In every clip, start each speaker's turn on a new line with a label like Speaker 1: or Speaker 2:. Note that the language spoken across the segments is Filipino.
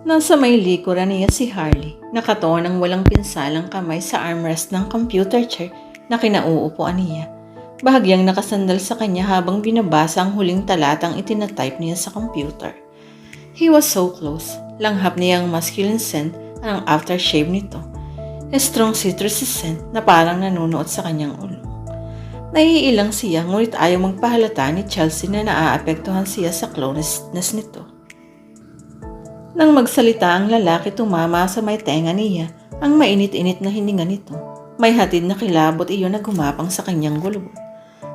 Speaker 1: Nasa may likuran niya si Harley, nakatuon ng walang pinsalang kamay sa armrest ng computer chair na kinauupuan niya. Bahagyang nakasandal sa kanya habang binabasa ang huling talatang itinatype niya sa computer. He was so close. Langhap niya ang masculine scent ang aftershave nito. A strong citrusy scent na parang nanunuot sa kanyang ulo. Naiilang siya ngunit ayaw magpahalata ni Chelsea na naaapektuhan siya sa closeness nito. Nang magsalita ang lalaki tumama sa may tenga niya ang mainit-init na hininga nito. May hatid na kilabot iyon na gumapang sa kanyang gulubot.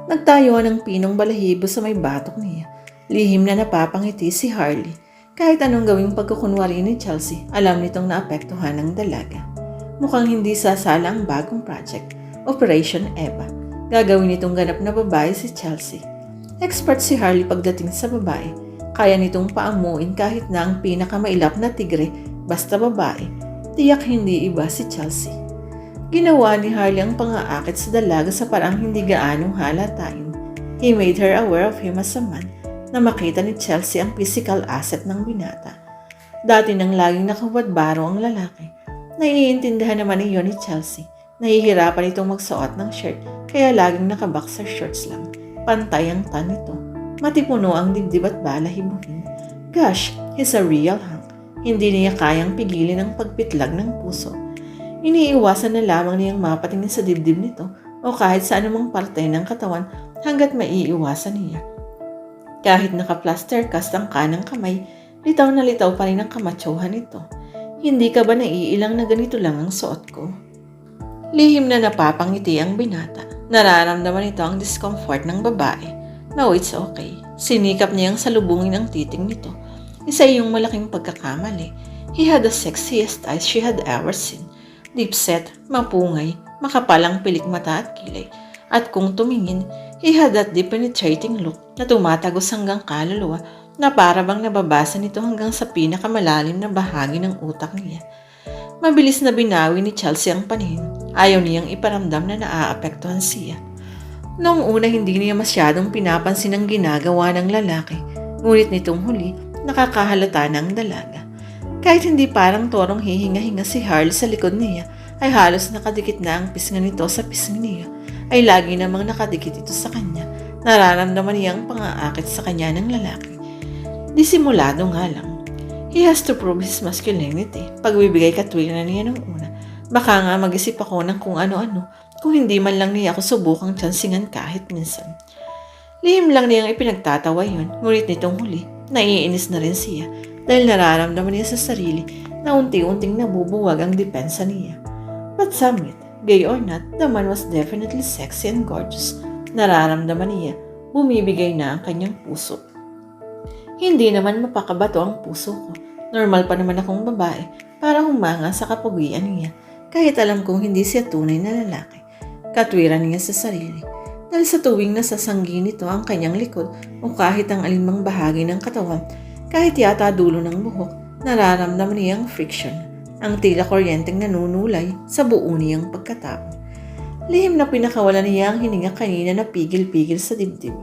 Speaker 1: Nagtayuan ng pinong balahibo sa may batok niya. Lihim na napapangiti si Harley. Kahit anong gawing pagkukunwari ni Chelsea, alam nitong naapektuhan ng dalaga. Mukhang hindi sasala ang bagong project, Operation Eva. Gagawin nitong ganap na babae si Chelsea. Expert si Harley pagdating sa babae. Kaya nitong paamuin kahit na ang pinakamailap na tigre, basta babae. Tiyak hindi iba si Chelsea. Ginawa ni Harley ang pangaakit sa dalaga sa parang hindi gaanong halatain. He made her aware of him as a man na makita ni Chelsea ang physical asset ng binata. Dati nang laging nakabadbaro ang lalaki. Naiintindihan naman iyon ni Chelsea. Nahihirapan itong magsuot ng shirt kaya laging nakaboxer shorts lang. Pantay ang tan nito. Matipuno ang dibdib at balahibuhin. Gosh, he's a real hunk. Hindi niya kayang pigilin ang pagpitlag ng puso. Iniiwasan na lamang niyang mapatingin sa dibdib nito o kahit sa anumang parte ng katawan hanggat maiiwasan niya. Kahit naka-plaster cast ang kanang kamay, litaw na litaw pa rin ang kamatsuhan nito. Hindi ka ba naiilang na ganito lang ang suot ko? Lihim na napapangiti ang binata. Nararamdaman nito ang discomfort ng babae. No, it's okay. Sinikap niyang salubungin ang titing nito. Isa yung malaking pagkakamali. He had the sexiest eyes she had ever seen. Deep set, mapungay, makapalang pilik mata at kilay. At kung tumingin, he had that deep penetrating look na tumatagos hanggang kaluluwa na para bang nababasa nito hanggang sa pinakamalalim na bahagi ng utak niya. Mabilis na binawi ni Chelsea ang paningin. Ayaw niyang iparamdam na naaapektuhan siya. Noong una hindi niya masyadong pinapansin ang ginagawa ng lalaki, ngunit nitong huli, nakakahalata ng dalaga. Kahit hindi parang torong hihinga-hinga si Harley sa likod niya, ay halos nakadikit na ang pisnga nito sa pisngi niya, ay lagi namang nakadikit ito sa kanya. Nararamdaman niya ang pangaakit sa kanya ng lalaki. Disimulado nga lang. He has to prove his masculinity. Pagbibigay katwiran niya ng una. Baka nga mag-isip ako ng kung ano-ano kung hindi man lang niya ako subukang tsansingan kahit minsan. Lihim lang niyang ipinagtatawa yun, ngunit nitong huli, naiinis na rin siya dahil nararamdaman niya sa sarili na unti-unting nabubuwag ang depensa niya. But some it, gay or not, the man was definitely sexy and gorgeous. Nararamdaman niya, bumibigay na ang kanyang puso. Hindi naman mapakabato ang puso ko. Normal pa naman akong babae para humanga sa kapugian niya kahit alam kong hindi siya tunay na lalaki. Katwiran niya sa sarili. Dahil sa tuwing nasasanggi nito ang kanyang likod o kahit ang alimang bahagi ng katawan, kahit yata dulo ng buhok, nararamdaman niya ang friction, ang tila kuryenteng nanunulay sa buo niyang pagkatao. Lihim na pinakawala niya ang hininga kanina na pigil-pigil sa dibdib.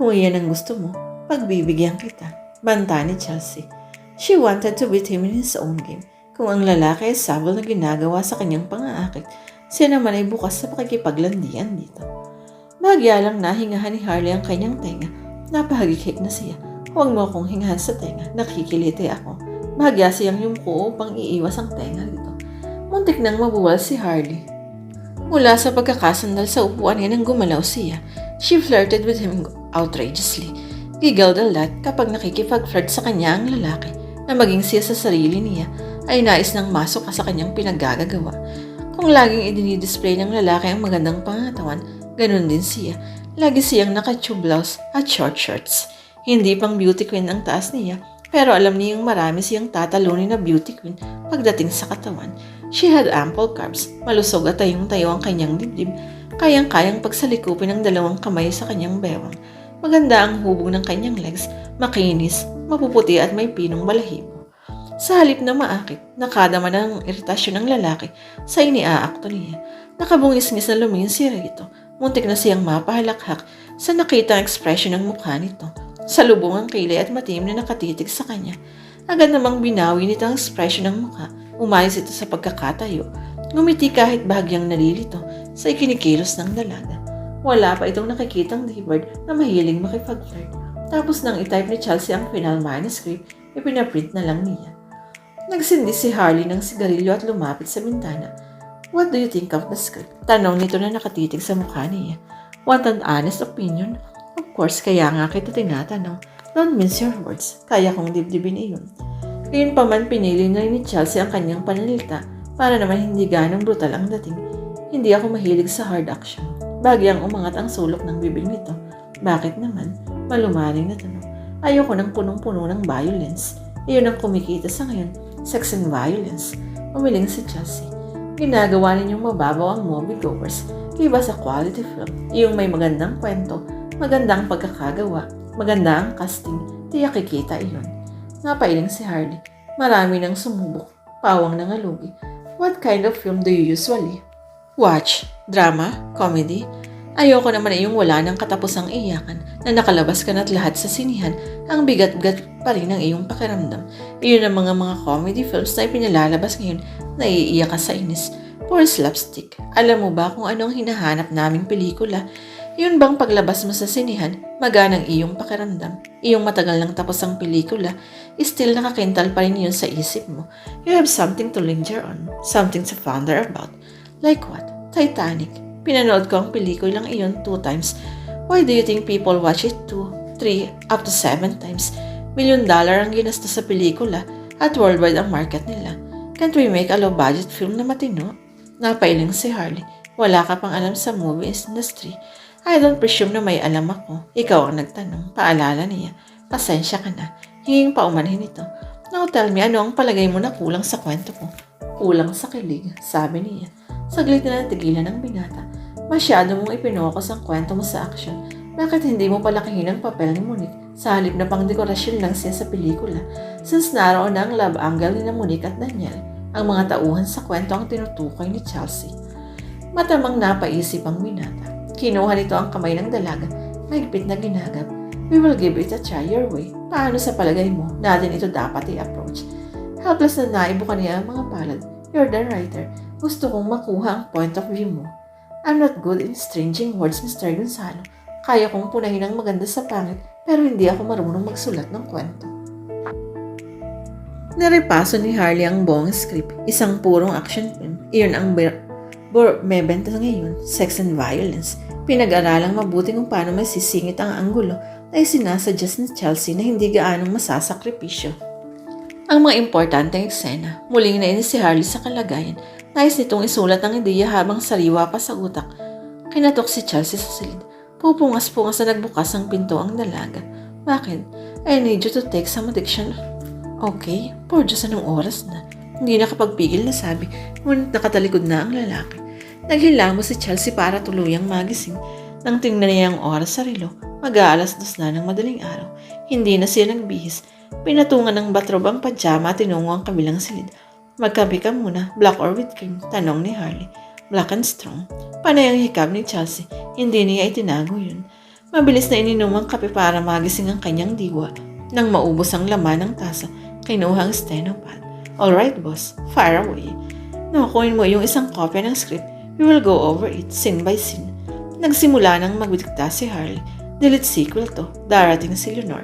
Speaker 1: Kung iyan ang gusto mo, pagbibigyan kita. Banta ni Chelsea. She wanted to beat him in his own game. Kung ang lalaki ay sabol na ginagawa sa kanyang pangaakit, siya naman ay bukas sa pakikipaglandian dito. Bahagya lang nahingahan ni Harley ang kanyang tenga. Napahagikik na siya. Huwag mo akong hingahan sa tenga. Nakikiliti ako. Bahagya siyang yung ko upang iiwas ang tenga dito. Muntik nang mabuwal si Harley. Mula sa pagkakasandal sa upuan niya nang gumalaw siya, she flirted with him outrageously. Giggled a lot kapag nakikipag-flirt sa kanya ang lalaki na maging siya sa sarili niya ay nais nang masok sa kanyang pinaggagawa. Kung laging idinidisplay ng lalaki ang magandang pangatawan, ganun din siya. Lagi siyang naka-tube blouse at short shorts. Hindi pang beauty queen ang taas niya, pero alam niyang marami siyang tatalunin na beauty queen pagdating sa katawan. She had ample carbs, malusog at tayong-tayo ang kanyang dibdib, kayang-kayang pagsalikupin ng dalawang kamay sa kanyang bewang. Maganda ang hubog ng kanyang legs, makinis, mapuputi at may pinong balahibo. Sa halip na maakit, nakadama ng iritasyon ng lalaki sa iniaakto niya. Nakabungis-ngis na lumingin si Rito. Muntik na siyang mapahalakhak sa nakita ang ekspresyon ng mukha nito. Salubong ang kilay at matiim na nakatitig sa kanya. Agad namang binawi nito ang ekspresyon ng mukha. Umayos ito sa pagkakatayo. Ngumiti kahit bahagyang nalilito sa ikinikilos ng dalaga. Wala pa itong nakikitang Daybird na mahiling makipag-flirt. Tapos nang itype ni Chelsea ang final manuscript, ipinaprint na lang niya. Nagsindi si Harley ng sigarilyo at lumapit sa bintana. What do you think of the script? Tanong nito na nakatitig sa mukha niya. What an honest opinion. Of course, kaya nga kita tinatanong. Don't mince your words. Kaya kong dibdibin iyon. Ngayon pa man pinili na ni Chelsea ang kanyang panalita para naman hindi ganong brutal ang dating. Hindi ako mahilig sa hard action. Bagyang umangat ang sulok ng bibig nito. Bakit naman? Malumaling na tanong. Ayoko ng punong-puno ng violence. Iyon ang kumikita sa ngayon. Sex and violence. Umiling si Chelsea. Ginagawa ninyong mababaw ang moviegoers. Give us a quality film. Yung may magandang kwento, magandang pagkakagawa, maganda ang casting, tiyak kikita iyon. Napailing si Harley. Marami nang sumubok. Pawang nangalugi. What kind of film do you usually watch? Drama? Comedy? Ayoko naman ay yung wala ng katapusang iyakan na nakalabas ka na't lahat sa sinihan ang bigat-bigat pa rin ng iyong pakiramdam. Iyon ang mga mga comedy films na ipinalalabas ngayon na iiyak ka sa inis. Poor slapstick. Alam mo ba kung ano ang hinahanap naming pelikula? Yun bang paglabas mo sa sinihan, maganang iyong pakiramdam, iyong matagal nang tapos ang pelikula, still nakakintal pa rin yun sa isip mo. You have something to linger on, something to ponder about. Like what? Titanic. Pinanood ko ang pelikulang iyon two times. Why do you think people watch it two, three, up to seven times? Milyon dollar ang ginastos sa pelikula at worldwide ang market nila. Can't we make a low-budget film na matino? Napailing si Harley. Wala ka pang alam sa movie industry. I don't presume na may alam ako. Ikaw ang nagtanong. Paalala niya. Pasensya ka na. Hinging paumanhin ito. Now tell me, ano ang palagay mo na kulang sa kwento ko? Kulang sa kilig, sabi niya. Saglit na natigilan ng binata. Masyado mong ipinokus ang kwento mo sa action. Bakit hindi mo palakihin ang papel ni Monique sa halip na pang dekorasyon lang siya sa pelikula? Since naroon na ang love angle ni Monique at Daniel, ang mga tauhan sa kwento ang tinutukoy ni Chelsea. Matamang napaisip ang binata. Kinuha nito ang kamay ng dalaga, mahigpit na ginagap. We will give it a try your way. Paano sa palagay mo natin ito dapat i-approach? Helpless na naibo ka niya ang mga palad. You're the writer. Gusto kong makuha ang point of view mo. I'm not good in stringing words, Mr. Gonzalo. Kaya kong punahin ang maganda sa pangit, pero hindi ako marunong magsulat ng kwento. Narepaso ni Harley ang buong script, isang purong action film. Iyon ang bor- mebenta ngayon, sex and violence. Pinag-aralang mabuti kung paano may sisingit ang anggulo na isinasadyas ni Chelsea na hindi gaanong masasakripisyo. Ang mga importanteng eksena, muling nainis si Harley sa kalagayan. Nais nitong isulat ang ideya habang sariwa pa sa utak. Kinatok si Chelsea sa silid. Pupungas-pungas na nagbukas ang pinto ang dalaga. Bakit? I need you to take some addiction. Okay, por Diyos anong oras na. Hindi nakapagpigil na sabi, ngunit nakatalikod na ang lalaki. Naghilamo si Chelsea para tuluyang magising. Nang tingnan niya ang oras sa relo, mag-aalas dos na ng madaling araw. Hindi na siya nagbihis. Pinatungan ng batrob ang pajama at tinungo ang kabilang silid. Magkape ka muna, black or with cream? Tanong ni Harley. Black and strong. Panay ang hikab ni Chelsea. Hindi niya itinago yun. Mabilis na ininom ang kape para magising ang kanyang diwa. Nang maubos ang laman ng tasa, kinuha ang stenopad. Alright, boss. Fire away. Nakukunin mo yung isang kopya ng script. We will go over it, scene by scene. Nagsimula nang magdikta si Harley. Delete sequel to. Darating si Leonor.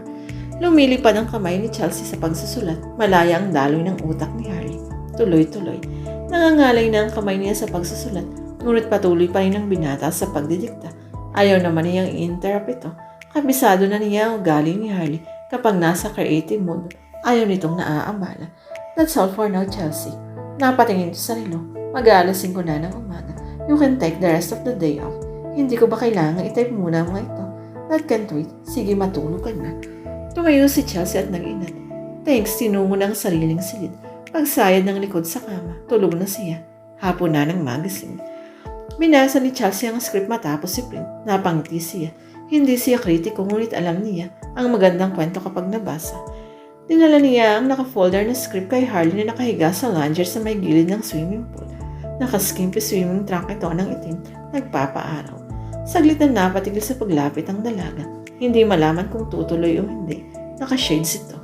Speaker 1: Lumilipad ang kamay ni Chelsea sa pagsusulat. Malaya ang daloy ng utak ni Harley. Tuloy-tuloy. Nangangalay na ang kamay niya sa pagsusulat. Ngunit patuloy pa rin ang binata sa pagdidikta. Ayaw naman niyang i-interrupt ito. Kabisado na niya ang ugali ni Harley kapag nasa creative mode. Ayaw nitong naaambala. That's all for now, Chelsea. Napatingin sa relo. Mag-aalas 5 na ng umaga. You can take the rest of the day off. Hindi ko ba kailangan i-type muna mga ito? That can't wait. Sige, matulog ka na. Tumayo si Chelsea at nag-inat. Thanks, tinungo ng sariling silid. Pagsayad ng likod sa kama, tulog na siya. Hapon na ng magising. Binasa ni Chelsea ang script matapos si print. Napangiti siya. Hindi siya kritiko ngunit alam niya ang magandang kwento kapag nabasa. Dinala niya ang naka-folder na script kay Harley na nakahiga sa laundry sa may gilid ng swimming pool. Nakaskimpy swimming trunk ito ng itim, nagpapaaraw. Saglit na napatigil sa paglapit ang dalaga. Hindi malaman kung tutuloy o hindi. Naka-shades ito.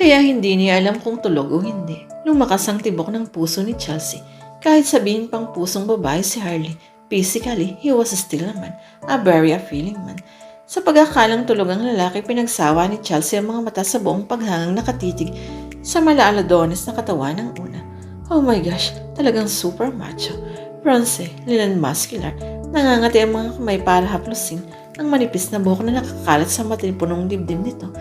Speaker 1: Kaya hindi niya alam kung tulog o hindi. Lumakas ang tibok ng puso ni Chelsea. Kahit sabihin pang pusong babae si Harley, physically, he was still a man, a very appealing man. Sa pagkakalang tulog ang lalaki, pinagsawa ni Chelsea ang mga mata sa buong paghangang nakatitig sa malaaladones na katawan ng una. Oh my gosh, talagang super macho. Bronze, linan muscular, nangangati ang mga kamay para haplusin ang manipis na buhok na nakakalat sa matinpunong dibdib nito.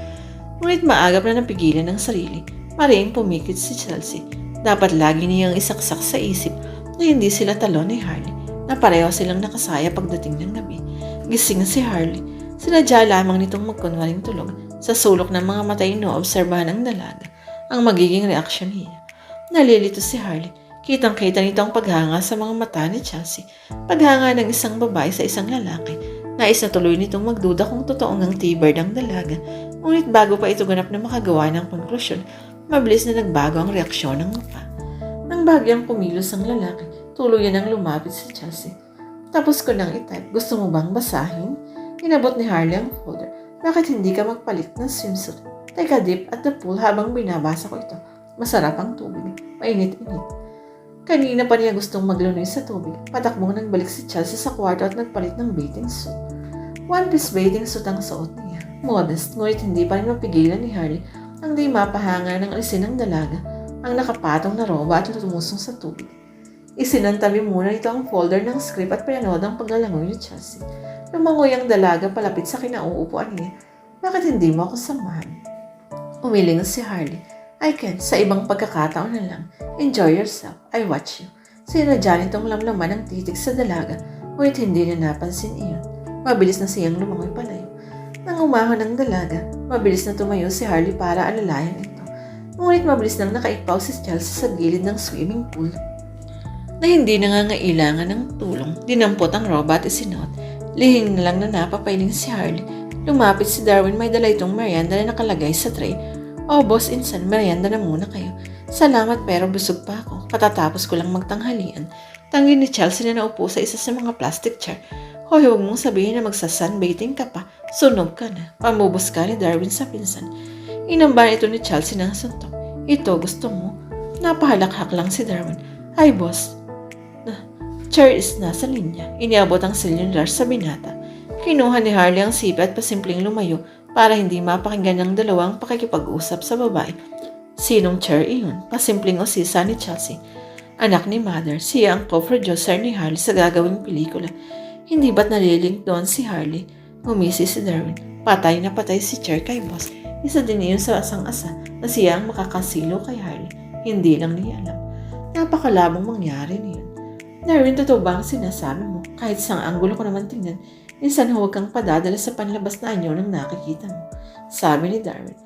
Speaker 1: Ngunit maagap na napigilan ng sarili. Mariing pumikit si Chelsea. Dapat lagi niyang isaksak sa isip na hindi sila talon ni Harley, na pareho silang nakasaya pagdating ng gabi. Gising si Harley. Sinadya lamang nitong magkunwaring tulog sa sulok ng mga mata inoobserbahan ng dalaga ang magiging reaksyon niya. Nalilito si Harley. Kitang-kita nito ang paghanga sa mga mata ni Chelsea. Paghanga ng isang babae sa isang lalaki. Nais na tuloy nitong magduda kung totoo ngang T-bird ang dalaga. Ngunit bago pa ito ganap na makagawa ng konklusyon, mabilis na nagbago ang reaksyon ng mukha. Nang bagyang kumilos ang lalaki, tuluyan ang lumapit si Chelsea. Tapos ko nang itype, gusto mo bang basahin? Inabot ni Harley ang folder. Bakit hindi ka magpalit ng swimsuit? Take dip at the pool habang binabasa ko ito. Masarap ang tubig. Mainit-init. Kanina pa niya gustong maglunoy sa tubig. Patakbong nang balik si Chelsea sa kwarto at nagpalit ng bathing suit. One piece bathing suit ang suot niya. Modest, ngunit hindi pa rin mapigilan ni Harley ang di mapahanga ng alisin ng dalaga ang nakapatong na roba at lumusong sa tubig. Isinantabi muna nito ang folder ng script at pinanood ang paglalangoy ni Chelsea. Lumangoy ang dalaga palapit sa kinauupuan niya. Bakit hindi mo ako samahan? Umiling si Harley. I can't. Sa ibang pagkakataon na lang. Enjoy yourself. I watch you. Sinadya nitong lamlaman ang titig sa dalaga, ngunit hindi niya napansin iyon. Mabilis na siyang lumangoy palayo. Nang umahon ng dalaga, mabilis na tumayo si Harley para alalayan ito. Ngunit mabilis nang nakaipaw si Chelsea sa gilid ng swimming pool. Na hindi nangangailangan ng tulong, dinampot ang robot at isinuot. Lihing na lang na napapailing si Harley. Lumapit si Darwin may dala itong merienda na nakalagay sa tray. Oh, boss, insan, merienda na muna kayo. Salamat pero busog pa ako. Katatapos ko lang magtanghalian. Tanggi ni Chelsea na naupo sa isa sa mga plastic chair. Hoy, huwag mong sabihin na magsasunbathing ka pa. Sunog ka na. Pamubos ka ni Darwin sa pinsan. Inamban ito ni Chelsea ng suntok. Ito, gusto mo? Napahalakhak lang si Darwin. Ay, boss. Na, chair is nasa linya. Iniabot ang cylinder sa binata. Kinuha ni Harley ang sipa at pasimpleng lumayo para hindi mapakinggan ng dalawang pakikipag-usap sa babae. Sinong chair iyon? Pasimpleng usisa ni Chelsea. Anak ni Mother, siya ang co-producer ni Harley sa gagawing pelikula. Hindi ba't nalilink doon si Harley? Ngumisi si Darwin. Patay na patay si Chair kay Boss. Isa din iyon sa asang-asa na siya ang makakasilo kay Harley. Hindi lang niya alam. Napakalabong mangyari niyon. Darwin, totoo ba ang sinasabi mo? Kahit isang anggulo ko naman tingnan, minsan huwag kang padadala sa panlabas na anyo nang nakikita mo. Sabi ni Darwin.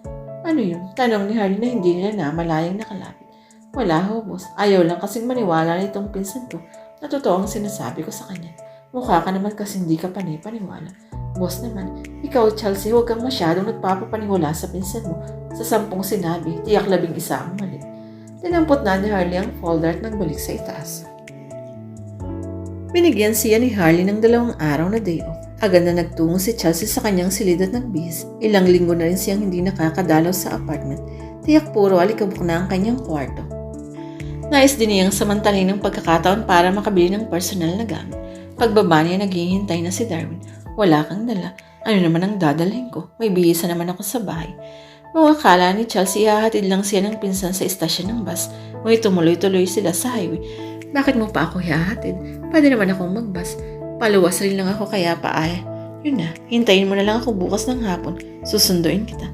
Speaker 1: Ano yun? Tanong ni Harley na hindi nila na malayang nakalapit. Wala ho, boss. Ayaw lang kasing maniwala nitong pinsan ko na totoo ang sinasabi ko sa kanya. Mukha ka naman kasi hindi ka panay-paniwala. Boss naman, ikaw Chelsea, huwag kang masyadong nagpapapaniwala sa pinsan mo. Sa sampung sinabi, tiyak labing isa ang mali. Tinampot na ni Harley ang folder at nagbalik sa itaas. Binigyan siya ni Harley ng dalawang araw na day off. Agad na nagtungo si Chelsea sa kanyang silid at nagbihis. Ilang linggo na rin siyang hindi nakakadalaw sa apartment. Tiyak puro alikabok na ang kanyang kwarto. Nais din niyang samantalin ng pagkakataon para makabili ng personal na gamit. Pagbaba niya naghihintay na si Darwin. Wala kang dala. Ano naman ang dadalhin ko? May bihisa naman ako sa bahay. Mga akala ni Chelsea ihahatid lang siya ng pinsan sa istasyon ng bus. Ngunit tumuloy-tuloy sila sa highway. Bakit mo pa ako hihahatid? Pwede naman akong magbus. Paluwas rin lang ako kaya pa ay. Yun na, hintayin mo na lang ako bukas ng hapon. Susunduin kita.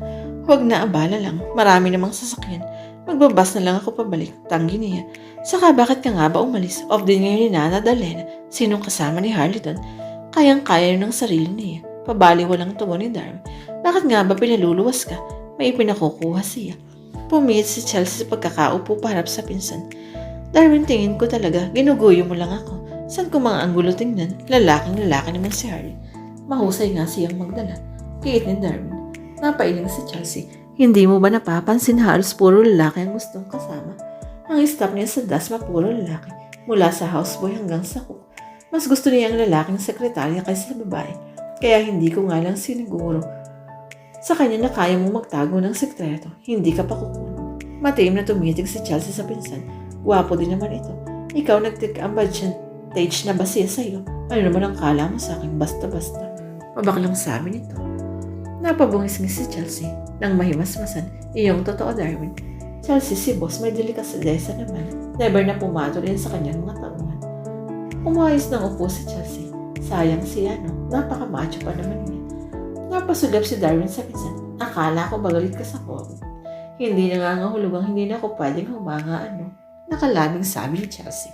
Speaker 1: Huwag na abala lang. Marami namang sasakyan. Magbabas na lang ako pabalik. Tanggi niya. Saka bakit ka nga ba umalis? Off din ngayon ni Nana Dalena. Sinong kasama ni Harley doon? Kayang-kaya yun ng sarili niya. Pabali walang tugon ni Darwin. Bakit nga ba pinaluluwas ka? May ipinakukuha siya. Pumihit si Chelsea sa pagkakaupo paharap sa pinsan. Darwin, tingin ko talaga, ginuguyo mo lang ako. San ko mga anggulo tingnan? Lalaking lalaki naman si Harley. Mahusay nga siyang magdala. Kiit ni Darwin. Napailing si Chelsea. Hindi mo ba napapansin halos puro lalaki ang gustong kasama? Ang staff niya sa Dasma puro lalaki. Mula sa houseboy hanggang sa cook. Mas gusto niya ang lalaking sekretarya kaysa sa babae. Kaya hindi ko nga lang siniguro Sa kanya na kaya mong magtago ng sekreto, hindi ka pa kukunin. Matiim na tumitig si Chelsea sa pinsan. Gwapo din naman ito. Ikaw nag-take advantage na ba siya sa'yo? Ano naman ang kala mo sa akin basta-basta? Pabaklang sabi nito. Napabungis-ngis si Chelsea nang mahimasmasan. Iyong totoo, Darwin. Chelsea, si boss may delikadesa naman. Never na pumatol yan sa kanyang mga tauhan. Umayos ng upo si Chelsea. Sayang si ano, napaka-macho pa naman niya. Napasugap si Darwin sa pinsan. Akala ko magalit ka sa ko. Hindi nangangahulugang hindi na ako pwedeng humanga ano. Nakalaming sabi ni Chelsea.